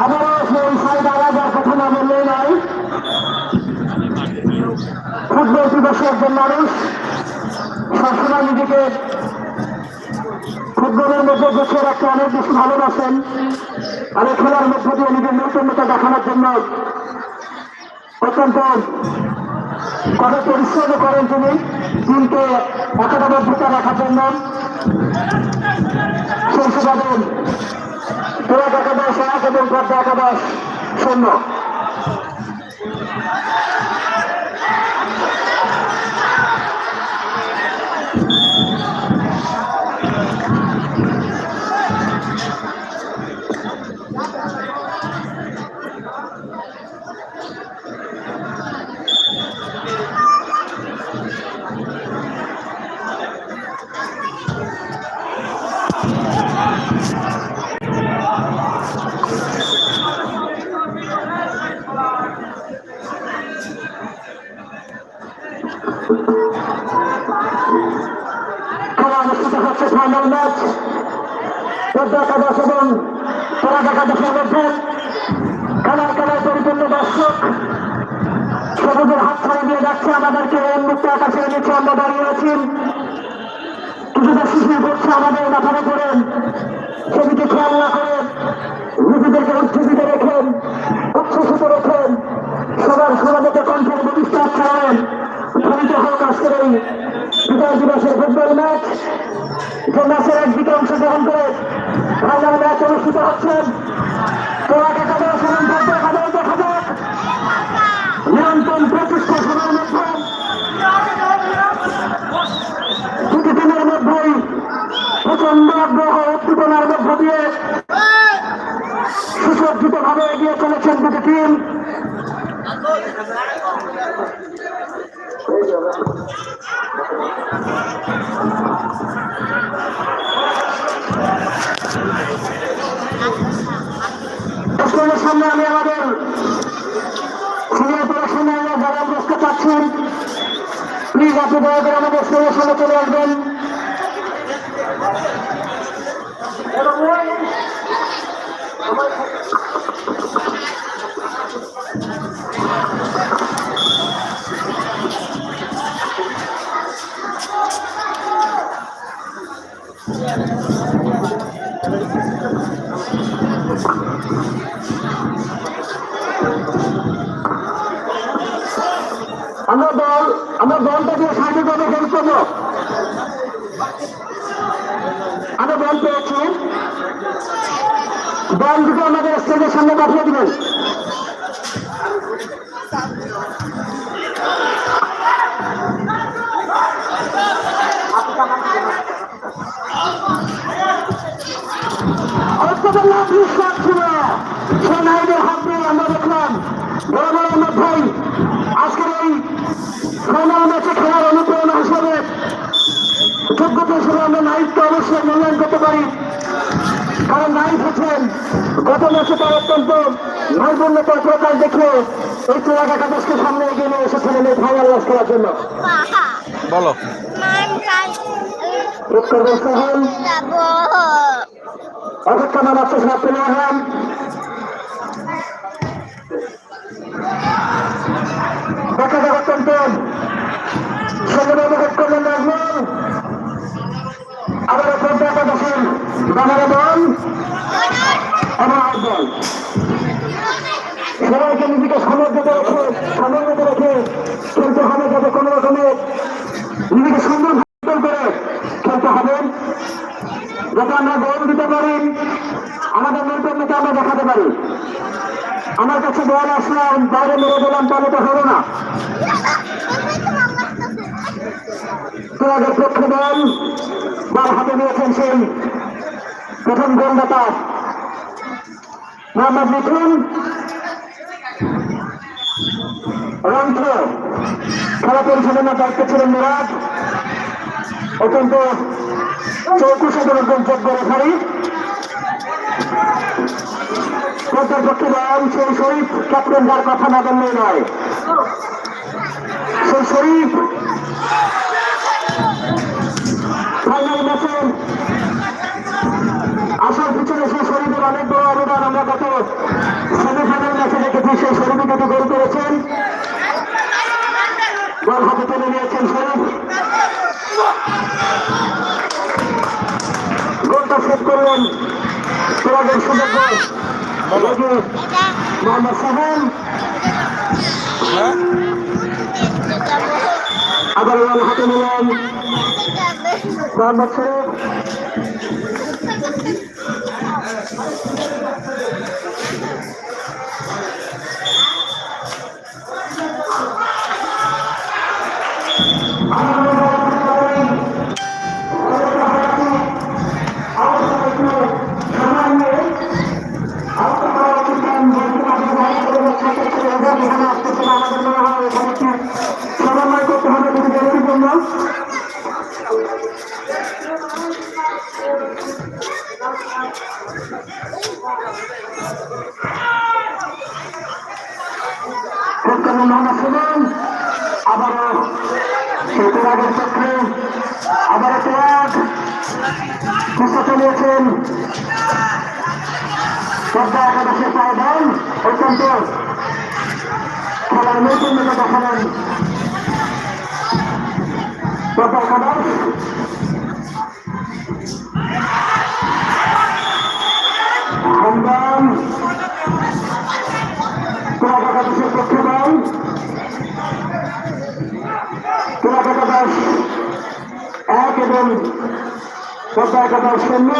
আবারও সেই সাইড আলাদার কথা না বললেই নাই। ফুটবল দিবসে একজন মানুষ, সবসময় নিজেকে ফুটবলের মধ্যে দেশে রাখতে অনেক বেশি ভালোবাসেন আর খেলার মধ্য দিয়ে নিজের নৈপুণ্যতা দেখানোর জন্য অত্যন্ত কত পরিশ্রম করেন তিনি। টিমকে একাডেমির রাখার জন্য সেই সুবাদে তোরাক একাদশ এক এবং পদ্মা একাদশ শূন্য। সবার সমাজকে কণ্ঠের প্রতিষ্ঠা ছাড়েন ধ্বনিত হোক দিবসের ফুটবল ম্যাচ, যে ম্যাচের একদিকে অংশগ্রহণ করে ফাইনাল ম্যাচ অনুষ্ঠিত হচ্ছে একাদশ এবং পদ্মা একাদশ দেখা যাক নিয়ন্ত্রণ প্রচেষ্টা সবার মধ্যে দুটি টিমের মধ্যেই প্রচণ্ড আগ্রহ উদ্দীপনার মধ্য সুসজ্জিত ভাবে এগিয়ে চলেছেন দুটি সামনে আমি আমাদের সিনিয়র প্রোডাকশন যারা বসতে চাচ্ছেন প্লিজ আপনি দয়া করে আমাদের সামনে চলে আসবেন। আমরা দল আমরা দলটা দিয়ে সার্বিকভাবে হেল্প করব আমরা বল পেয়েছি বল দুটো আমাদের স্টেজের সামনে পাঠিয়ে দিবেন। বিশ্বাস ছিল সে নাইদের ম্যাচে তার অত্যন্ত নৈপুণ্যতার প্রকাশ দেখে এই চোরাক একাদশকে সামনে এগিয়ে নিয়ে এসেছিলেন এই ফাইনাল ম্যাচ খেলার জন্য। বলো। উত্তর অপেক্ষা মানাচ্ছে সমাপ্ত হন দেখা যাক অত্যন্ত সংগ্রাম অনুভব করলেন নাজমুল আবারও পর্দা একাদশের বাংলা দল এবং দল সবাইকে নিজেকে সমর্পিত রেখে সমর্পিত রেখে খেলতে হবে যাতে কোনো রকমের নিজেকে সুন্দর করে খেলতে হবে। যাতে আমরা গোল দিতে পারি আমাদের নৈপুণ্যতা আমরা দেখাতে পারি। আমার কাছে বল আসলাম বাইরে মেরে দিলাম তাহলে তো হলো না। তোরাদের পক্ষে দল বল হাতে নিয়েছেন সেই প্রথম গোলদাতা। মোহাম্মদ মিথুন রন্থ খেলা পরিচালনার দায়িত্ব ছিলেন মুরাদ অত্যন্ত চৌকুশ এবং যোগ্য রেফারি। পদ্মার পক্ষে দল সেই শরীফ ক্যাপ্টেন যার কথা না বললেই নয়। সেই শরীফ মোহাম্মদ সাহেব। আবার হাতে নিলেন মোহাম্মদ শরীফ পায়ে বল অত্যন্ত খেলার নৈপুণ্যতা দেখালেন পদ্মা একাদশ হামদান ক্লাব একাদশের পক্ষে ক্লাব একাদশ এক এবং পদ্মা একাদশ শূন্য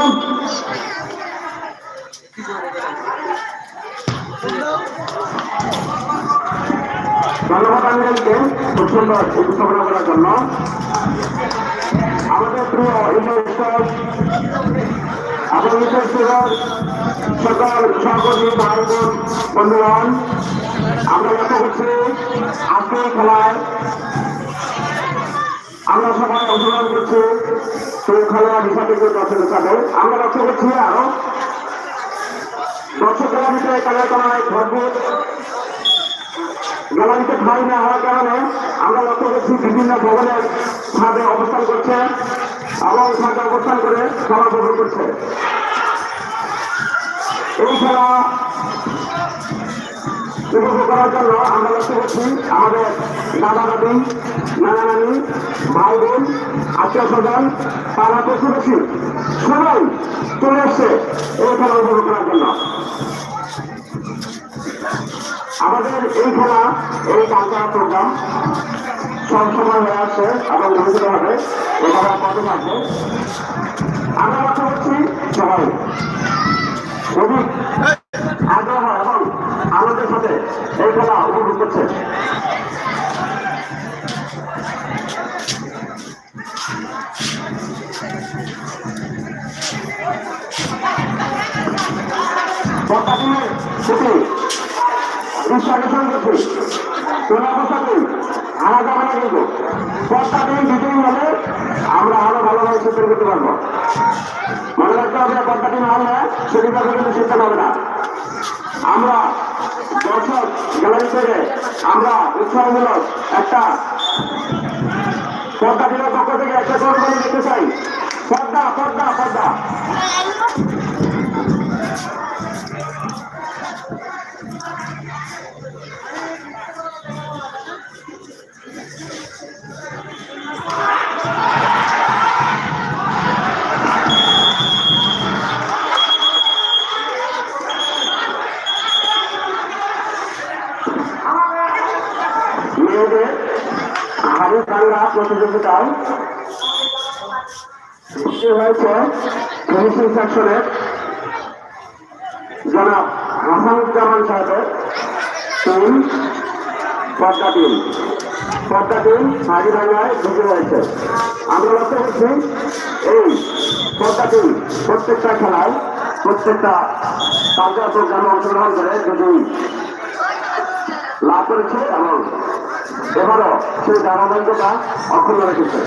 সুন্দর উপস্থাপনা করার জন্য। আমাদের প্রিয় ইন্টারেস্টার ইন্টারেস্টার সকল সহকর্মী বোন বন্ধুগণ, আমরা লক্ষ্য করছি আজকে এই খেলায় আমরা সবাই অংশগ্রহণ করছি। সেই খেলোয়াড় হিসাবে দর্শক হিসাবে আমরা লক্ষ্য করছি আরও। দর্শকেরা ভিতরে খেলার ভরপুর গ্যালারিতে ঠাই না হওয়ার কারণে আমরা লক্ষ্য করছি বিভিন্ন ভবনের ছাদে অবস্থান করছে এবং ছাদে অবস্থান করে খেলা উপভোগ করছে। এই খেলা উপভোগ করার জন্য আমরা লক্ষ্য করছি আমাদের দাদা দাদি, নানা নানি, ভাই বোন, আত্মীয় স্বজন, পাড়া প্রতিবেশী, সবাই চলে এসছে এই খেলা উপভোগ করার জন্য। আমাদের এই খেলা, এই কালচার প্রোগ্রাম সবসময় হয়ে আসছে এবং ভবিষ্যতে হবে। এভাবে কত থাকবে আমরা কথা করছি সবাই। আগ্রহ এবং আনন্দের সাথে এই খেলা উপভোগ করছে। ইনস্টলেশন করছি কোন অবস্থাতেই হারা যাবে না কিন্তু পদ্মা দিন হলে আমরা আরও ভালোভাবে চিত্র করতে পারব। মনে রাখতে হবে পদ্মা দিন হলে সুবিধা কিন্তু হবে না। আমরা দর্শক গ্যালারি থেকে আমরা উৎসাহমূলক একটা পদ্মা পক্ষ থেকে একটা কোরবানি দিতে চাই। পদ্মা পদ্মা পদ্মা ভাঙ্গা প্রতিযোগিতায় সৃষ্টি হয়েছে ফিনিশিং সেকশনের জনাব হাসানুজ্জামান সাহেবের team Padma team Padma team হাড়ি ভাঙ্গায় ঢুকে হয়েছে। আমরা লক্ষ্য করছি, এই পদ্মা টিম প্রত্যেকটা খেলায় প্রত্যেকটা কালচার প্রোগ্রামে অংশগ্রহণ করে যদি লাভ করেছে এবং এবারও সেই ধারাবাহিকতা অক্ষুণ্ণ রেখেছে।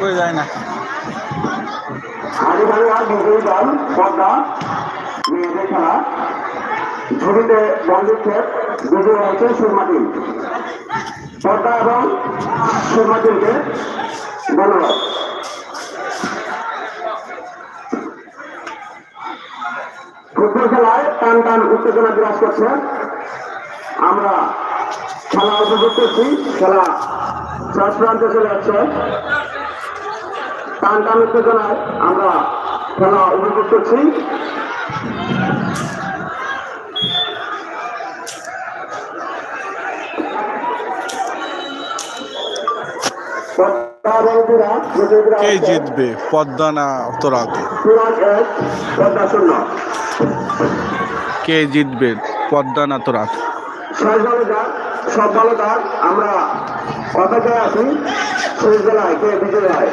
কই যায় না। হাড়ি ভাঙা বিজয়ী দল পদ্মা মেয়েদের খেলা। বন্ধুত্বের বিজয় হয়েছে সুরমাটিন পর্দা এবং সুরমাটিনকে ধন্যবাদ। ফুটবল খেলায় টান টান উত্তেজনা বিরাজ করছে। আমরা খেলা উপভোগ করছি। খেলা শেষ প্রান্তে চলে যাচ্ছে। টান টান উত্তেজনায় আমরা খেলা উপভোগ করছি। কে জিতবে? পদ্মা না তোরাগ পুরান এক পদ্মা শূন্য কে জিতবে? পদ্মা না তোরাগ আমরা অপেক্ষায় আছি। শেষ বেলায় কে বিজয় হয়?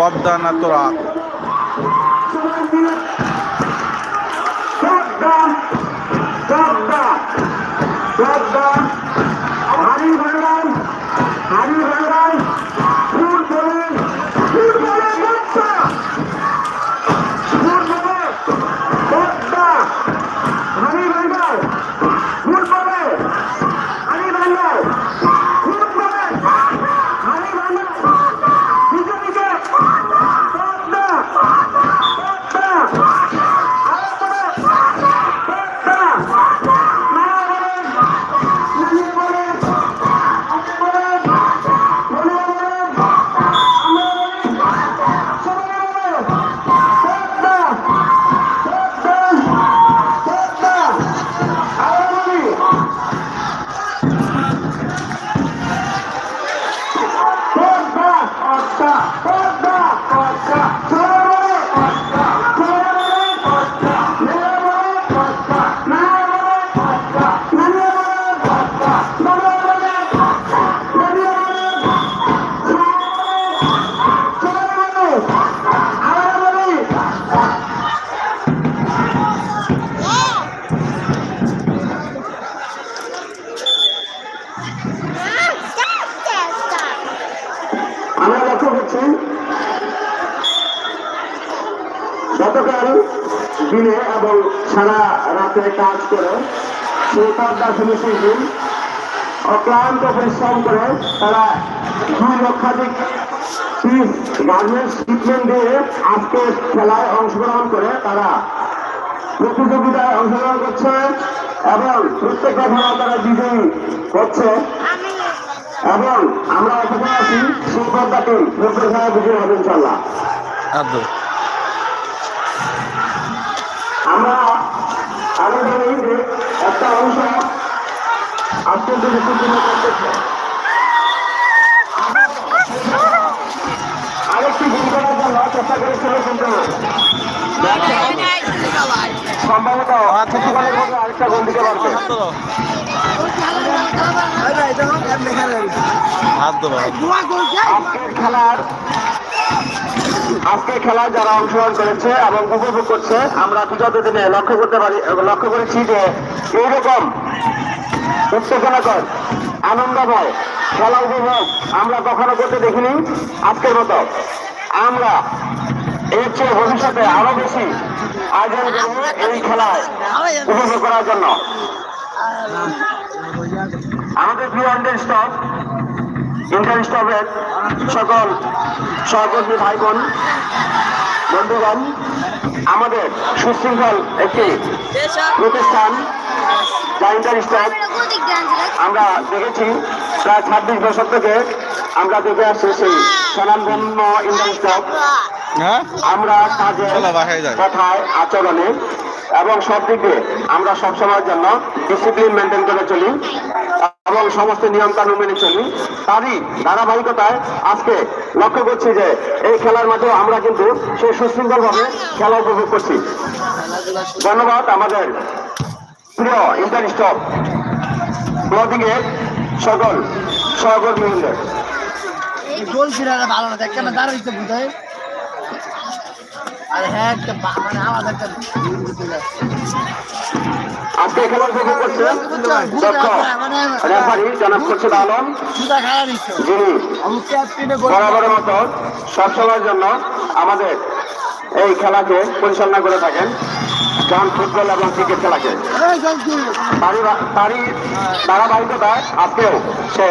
পদ্মা না তোরাগ হারি রাতে কাজ করে। সেই অক্লান্ত পরিশ্রম করে তারা দুই লক্ষাধিক পিস গার্মেন্টস ট্রিটমেন্ট দিয়ে আজকে খেলায় অংশগ্রহণ করে তারা প্রতিযোগিতায় অংশগ্রহণ করছে এবং প্রত্যেকটা খেলা তারা বিজয়ী হচ্ছে। এবং আমরা অপেক্ষা আছি সেই পর্দাটি প্রত্যেক বিজয়ী হবে ইনশাল্লাহ আমরা একটা অংশ আরেকটি চেষ্টা কিন্তু আরেকটা আজকের খেলার আজকের খেলায় যারা অংশগ্রহণ করেছে এবং উপভোগ করছে, আমরা বিগত দিনে লক্ষ্য করতে পারি লক্ষ্য করেছি যে এইরকম উত্তেজনাকর আনন্দময় খেলা উপভোগ আমরা কখনো করতে দেখিনি আজকের মতো। আমরা এর চেয়ে ভবিষ্যতে আরও বেশি আয়োজন করব এই খেলায় উপভোগ করার জন্য। আমাদের প্রিয় আন্ডার স্টপ, ইন্টার স্টপের সকল সহকর্মী ভাই বোন বন্ধুগণ, আমাদের সুশৃঙ্খল একটি প্রতিষ্ঠান যা ইন্টার স্টপ আমরা দেখেছি প্রায় ছাব্বিশ বছর থেকে আমরা দেখে আসছি সেই স্বনামধন্য স্টপ হ্যাঁ? আমরা কাজে। কথায় আচরণে এবং সব দিক আমরা সবসময়ের জন্য ডিসিপ্লিন মেনটেন করে চলি এবং সমস্ত নিয়ম কানুন মেনে চলি। তারই ধারাবাহিকতায় আজকে লক্ষ্য করছি যে এই খেলার মাঝেও আমরা কিন্তু সেই সুশৃঙ্খলভাবে খেলা উপভোগ করছি। ধন্যবাদ আমাদের প্রিয় ক্লদিং এর সকল সহকর্মী হলেন গোল ফিরাটা ভালো না দেখ কেন দাঁড়াইতে বুঝাই আর হ্যাঁ একটা মানে আলাদা একটা আজকে খেলার উপভোগ করছেন রেফারি জনাব খুরশেদ আলম সুদা খাওয়া দিচ্ছ। যিনি আমি ক্যাপ্টেনে গোল বরাবরের মতো সবসময়ের জন্য আমাদের এই খেলাকে পরিচালনা করে থাকেন। যেমন ফুটবল এবং ক্রিকেট তারই তারই ধারাবাহিকতায় আজকেও সে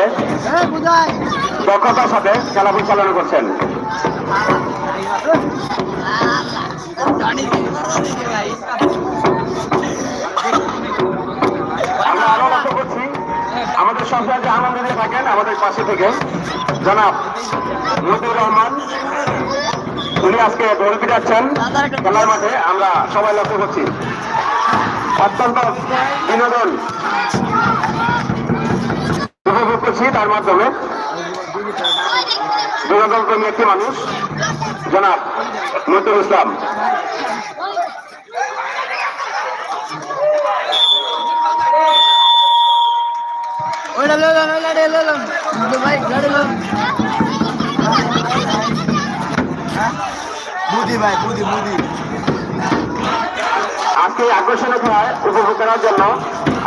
দক্ষতার সাথে খেলা পরিচালনা করছেন। আমরা আরও লক্ষ্য করছি আমাদের সবসময় যে আনন্দ থাকেন আমাদের পাশে থেকে জনাব মতিউর রহমান। উনি আজকে দৌড় ফিরাচ্ছেন খেলার মাঠে আমরা সবাই লক্ষ্য করছি অত্যন্ত বিনোদন উপভোগ করছি তার মাধ্যমে বিনোদন প্রেমী একটি মানুষ জনাব মতিউর ইসলাম ওইটা লেলাম ওইটা লেলাম ভাই লেলাম মুদি ভাই মুদি মুদি। আজকে আকর্ষণীয় খেলায় উপভোগ করার জন্য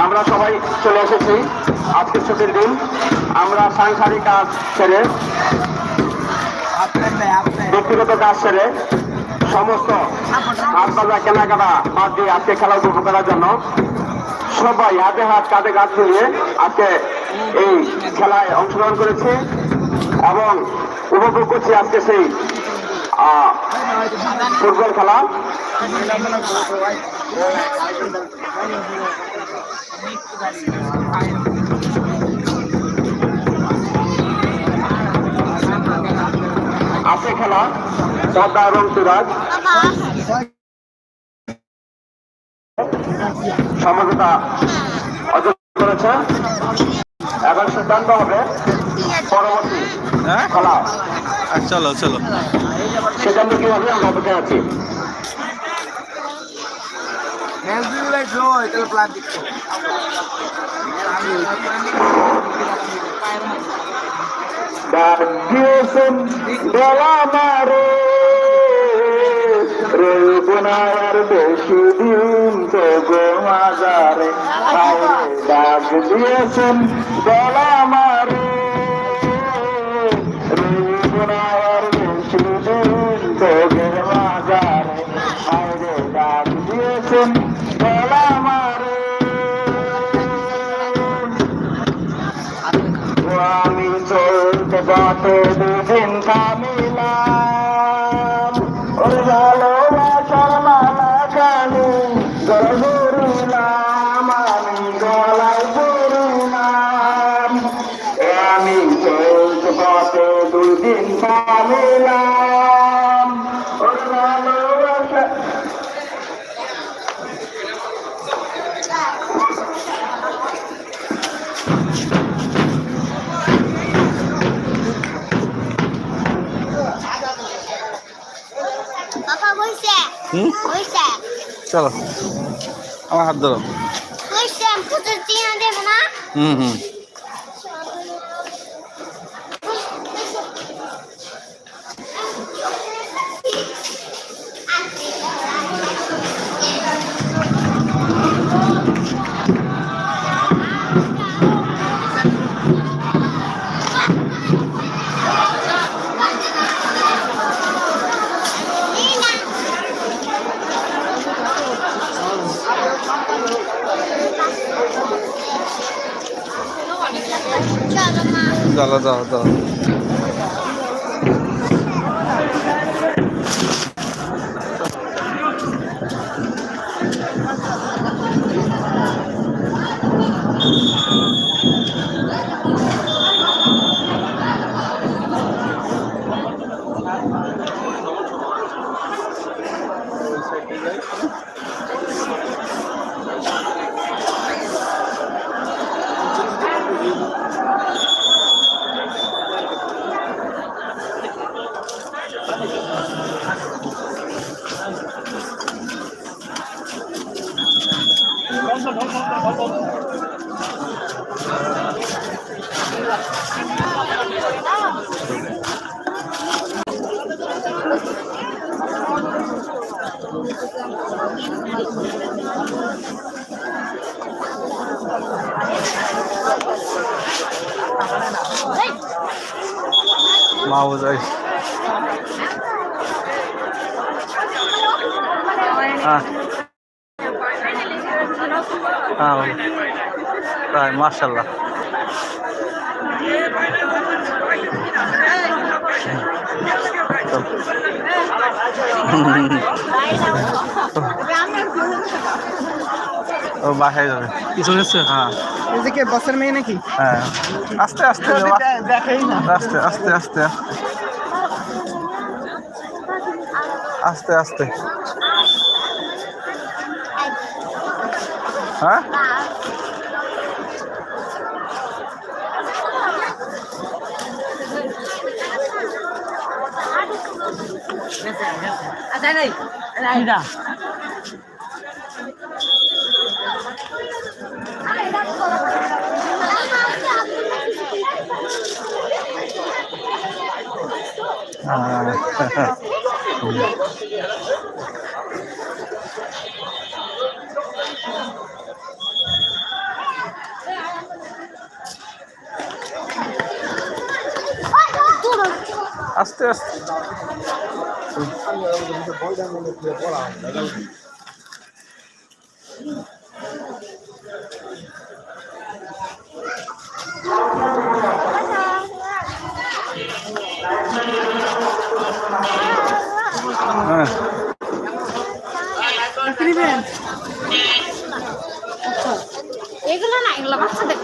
আমরা সবাই চলে এসেছি আজকে ছুটির দিন। আমরা সাংসারিক কাজ আপনার ব্যক্তিগত কাজ ছেড়ে সমস্ত হাট বাজার কেনাকাটা বাদ দিয়ে আজকে খেলা উপভোগ করার জন্য সবাই হাতে হাত কাঁধে কাঁধ মিলিয়ে আজকে এই খেলায় অংশগ্রহণ করেছে এবং উপভোগ করছি আজকে সেই ফুটবল খেলা? আজকে খেলা? পদ্মা এবং সিরাজ। সমঝোতা অর্জন করেছে। এখন সিদ্ধান্ত হবে পরবর্তী হ্যাঁ? খেলা। আর চলো চলো। সিদ্ধান্ত কি হবে আমরা অপেক্ষায় আছি আর বেশি দিন তো গো মাজারে ডাক দিয়েছেন বেলা দুদিন কামিলাম ওর ভালোবাসা চলো। আমার হাত ধরো। হুম হুম। চলো চলো তাই মার্শাল্লাহ ও বাসায় যাবে। কিছু হ্যাঁ। এদিকে বসের মেয়ে নাকি? হ্যাঁ। আস্তে আস্তে আস্তে আস্তে আস্তে। আস্তে আস্তে। আস্তে আস্তে। এগুলো না এগুলো বাচ্চাদের